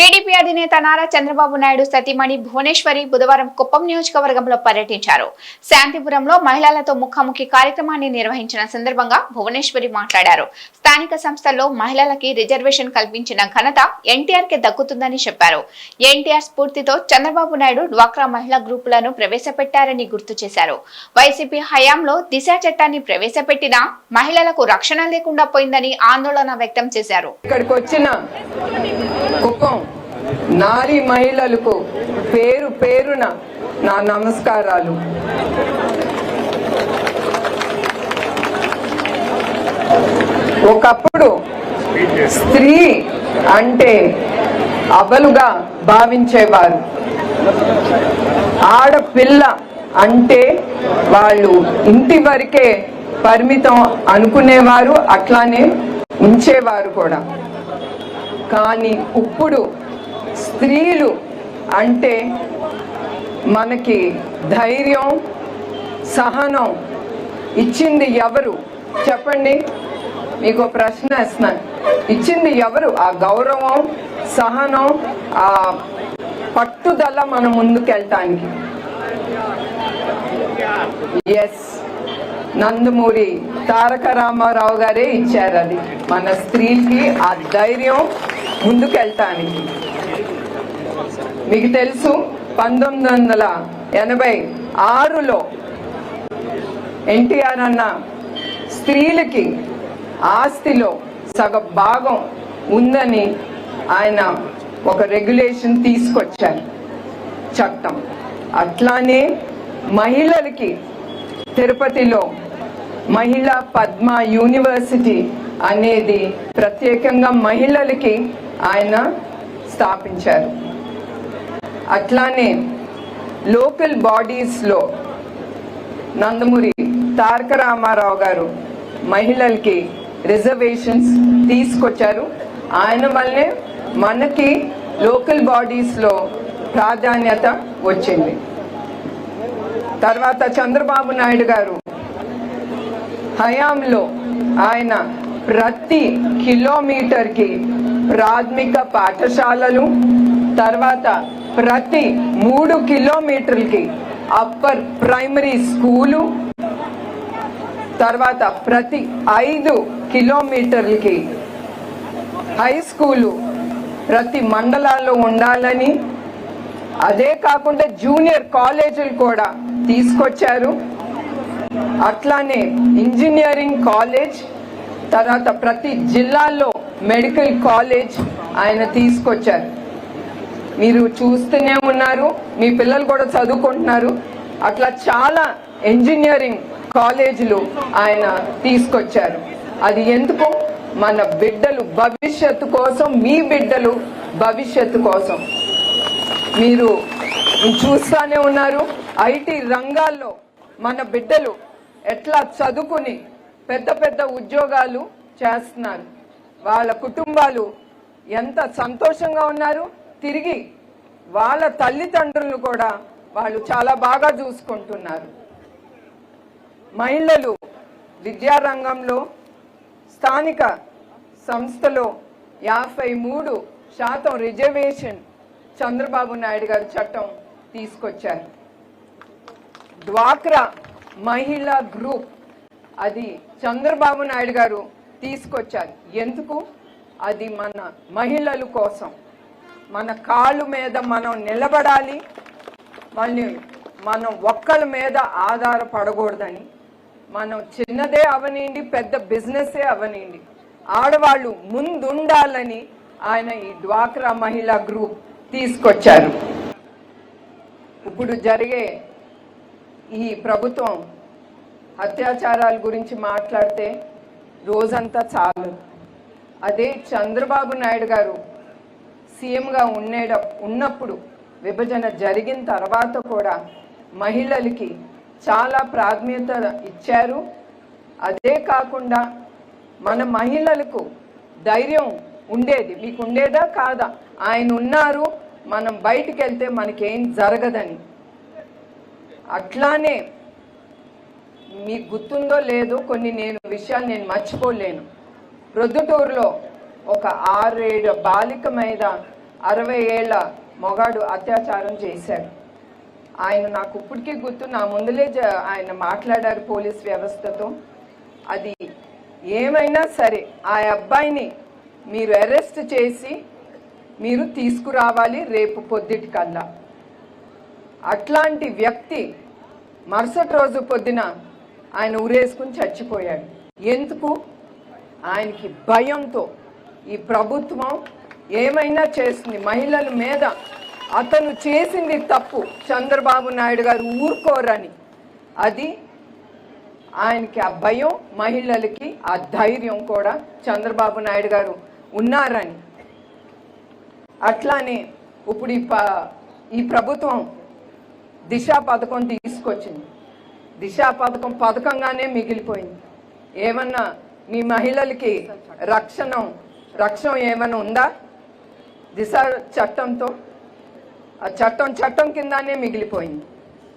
TDP అధినేత నారా చంద్రబాబు నాయుడు సతీమణి భువనేశ్వరి బుధవారం కుప్పం నియోజకవర్గంలో పర్యటించారు. శాంతిపురంలో మహిళలతో ముఖాముఖి కార్యక్రమాన్ని నిర్వహించిన సందర్భంగా భువనేశ్వరి మాట్లాడారు. స్థానిక సంస్థల్లో మహిళలకి రిజర్వేషన్ కల్పించిన ఘనత ఎన్టీఆర్కి దక్కుతుందని చెప్పారు. ఎన్టీఆర్ స్ఫూర్తితో చంద్రబాబు నాయుడు డ్వాక్రా మహిళా గ్రూపులను ప్రవేశపెట్టారని గుర్తు చేశారు. వైసీపీ హయాంలో దిశ చట్టాన్ని ప్రవేశపెట్టినా మహిళలకు రక్షణ లేకుండా పోయిందని ఆందోళన వ్యక్తం చేశారు. ఇక్కడికి వచ్చిన కుప్పం నారీ మహిళలకు పేరు పేరున నా నమస్కారాలు. ఒకప్పుడు స్త్రీ అంటే అవలుగా భావించేవారు. ఆడపిల్ల అంటే వాళ్ళు ఇంటి వరకే పరిమితం అనుకునేవారు అట్లానే ఉంచేవారు కూడా. కానీ ఇప్పుడు స్త్రీలు అంటే మనకి ధైర్యం సహనం ఇచ్చింది ఎవరు? చెప్పండి. మీకు ప్రశ్న వేస్తున్నాను. ఇచ్చింది ఎవరు? ఆ గౌరవం సహనం ఆ పట్టుదల మన ముందుకెళ్ళటానికి. ఎస్ నందమూరి తారక రామారావు గారే ఇచ్చారు అది. మన స్త్రీకి ఆ ధైర్యం ముందుకెళ్ళటానికి. మీకు తెలుసు పంతొమ్మిది వందల ఎనభై ఆరులో ఎన్టీఆర్ అన్న స్త్రీలకి ఆస్తిలో సగ భాగం ఉందని ఆయన ఒక రెగ్యులేషన్ తీసుకొచ్చారు చట్టం. అట్లానే మహిళలకి తిరుపతిలో మహిళా పద్మ యూనివర్సిటీ అనేది ప్రత్యేకంగా మహిళలకి ఆయన స్థాపించారు. అట్లానే లోకల్ బాడీస్లో నందమూరి తారక రామారావు గారు మహిళలకి రిజర్వేషన్స్ తీసుకొచ్చారు. ఆయన వల్లే మనకి లోకల్ బాడీస్లో ప్రాధాన్యత వచ్చింది. తర్వాత చంద్రబాబు నాయుడు గారు హయాంలో ఆయన ప్రతి కిలోమీటర్కి ప్రాథమిక పాఠశాలలు తర్వాత ప్రతి మూడు కిలోమీటర్లకి అప్పర్ ప్రైమరీ స్కూలు తర్వాత ప్రతి ఐదు కిలోమీటర్లకి హై స్కూలు ప్రతి మండలాల్లో ఉండాలని. అదే కాకుండా జూనియర్ కాలేజీలు కూడా తీసుకొచ్చారు. అట్లానే ఇంజనీరింగ్ కాలేజ్ తర్వాత ప్రతి జిల్లాల్లో మెడికల్ కాలేజ్ ఆయన తీసుకొచ్చారు. మీరు చూస్తూనే ఉన్నారు మీ పిల్లలు కూడా చదువుకుంటున్నారు. అట్లా చాలా ఇంజనీరింగ్ కాలేజీలు ఆయన తీసుకొచ్చారు. అది ఎందుకు? మన బిడ్డలు భవిష్యత్తు కోసం మీ బిడ్డలు భవిష్యత్తు కోసం. మీరు చూస్తానే ఉన్నారు ఐటీ రంగాల్లో మన బిడ్డలు ఎట్లా చదువుకుని పెద్ద పెద్ద ఉద్యోగాలు చేస్తున్నారు. వాళ్ళ కుటుంబాలు ఎంత సంతోషంగా ఉన్నారు తిరిగి వాళ్ళ తల్లిదండ్రులను కూడా వాళ్ళు చాలా బాగా చూసుకుంటున్నారు. మహిళలు విద్యారంగంలో స్థానిక సంస్థలో యాభై మూడు శాతం రిజర్వేషన్ చంద్రబాబు నాయుడు గారు చట్టం తీసుకొచ్చారు. డ్వాక్రా మహిళా గ్రూప్ అది చంద్రబాబు నాయుడు గారు తీసుకొచ్చారు. ఎందుకు? అది మన మహిళల కోసం. మన కాళ్ళు మీద మనం నిలబడాలి. మళ్ళీ మనం ఒక్కల మీద ఆధారపడకూడదని. మనం చిన్నదే అవనిండి పెద్ద బిజినెసే అవనిండి. ఆడవాళ్ళు ముందుండాలని ఆయన ఈ డ్వాక్రా మహిళా గ్రూప్ తీసుకొచ్చారు. ఇప్పుడు జరిగే ఈ ప్రభుత్వం అత్యాచారాల గురించి మాట్లాడితే రోజంతా చాలు. అదే చంద్రబాబు నాయుడు గారు సీఎంగా ఉండేట ఉన్నప్పుడు విభజన జరిగిన తర్వాత కూడా మహిళలకి చాలా ప్రాధాన్యత ఇచ్చారు. అదే కాకుండా మన మహిళలకు ధైర్యం ఉండేది. మీకు ఉండేదా? కాదా? ఆయన ఉన్నారు. మనం బయటికి వెళ్తే మనకేం జరగదని. అట్లానే మీకు గుర్తుందో లేదో కొన్ని నేను విషయాలు నేను మర్చిపోలేను. ప్రొద్దుటూరులో ఒక ఆరేడు బాలిక మీద అరవై ఏళ్ళ మొగాడు అత్యాచారం చేశాడు. ఆయన నాకు ఇప్పటికీ గుర్తు నా ముందులే జ- ఆయన మాట్లాడారు పోలీస్ వ్యవస్థతో. అది ఏమైనా సరే ఆ అబ్బాయిని మీరు అరెస్ట్ చేసి మీరు తీసుకురావాలి రేపు పొద్దుటికల్లా. అట్లాంటి వ్యక్తి మరుసటి రోజు పొద్దున ఆయన ఊరేసుకుని చచ్చిపోయాడు. ఎందుకు? ఆయనకి భయంతో. ఈ ప్రభుత్వం ఏమైనా చేస్తుంది మహిళల మీద? అతను చేసింది తప్పు. చంద్రబాబు నాయుడు గారు ఊరుకోరని. అది ఆయనకి ఆ భయం మహిళలకి ఆ ధైర్యం కూడా చంద్రబాబు నాయుడు గారు ఉన్నారని. అట్లానే ఇప్పుడు ఈ ఈ ప్రభుత్వం దిశా పథకం తీసుకొచ్చింది. దిశా పథకం పథకంగానే మిగిలిపోయింది. ఏమన్నా మీ మహిళలకి రక్షణ రక్షణ ఏమైనా ఉందా? దిశ చట్టంతో? ఆ చట్టం చట్టం కిందనే మిగిలిపోయింది.